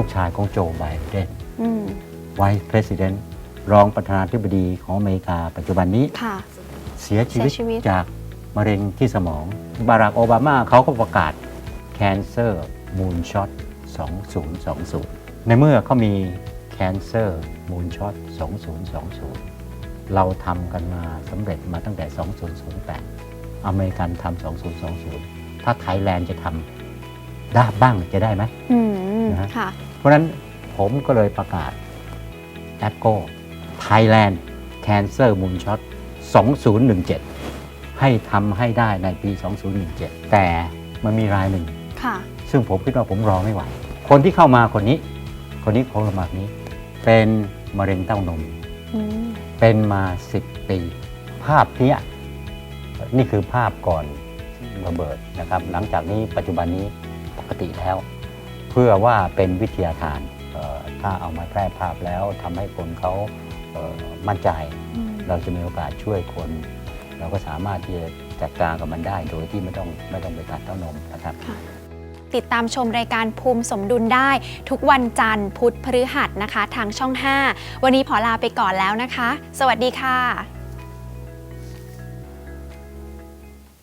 ลูกชายของโจไบเดนอืมไวท์เพรสิดเนรองประธานาธิบดีของอเมริกาปัจจุบันนี้ค่ะเสียชีวิตเสียชีวิตจากมะเร็งที่สมอง บารักโอบามาเขาก็ประกาศ Cancer Moonshot 2020 ในเมื่อเขามี Cancer Moonshot 2020 เราทำกันมาสำเร็จมาตั้งแต่ 2008 อเมริกันทำ2020 ถ้าไทยแลนด์จะทำได้บ้างจะได้ไหมอืม นะฮะค่ะเพราะฉะนั้นผมก็เลยประกาศ a p โก้ Thailand Cancer Moonshot 2017 ให้ทำให้ได้ในปี 2017 แต่มันมีรายหนึ่งค่ะซึ่งผมคิดว่าผมรอไม่ไหว คนที่เข้ามาคนนี้ คนนี้คนละมานี้ เป็นมะเร็งเต้านมอืมเป็นมา 10 ปี ภาพเนี้ยนี่คือภาพก่อนระเบิดนะครับ หลังจากนี้ปัจจุบันนี้ปกติแล้ว เพื่อว่าเป็นวิทยาทานเอ่อถ้าเอามาแพร่ภาพแล้วทำให้คนเขาเอ่อมั่นใจอืมเราจะมีโอกาสช่วยคน เราก็สามารถที่จะจัดการกับมันได้โดยที่ไม่ต้องไม่ต้องไปตัดเต้านมนะครับติดตามชมรายการภูมิสมดุลได้ ทุกวันจันทร์พุธพฤหัสนะคะ ทางช่อง 5 วันนี้พอลาไปก่อนแล้วนะคะ สวัสดีค่ะ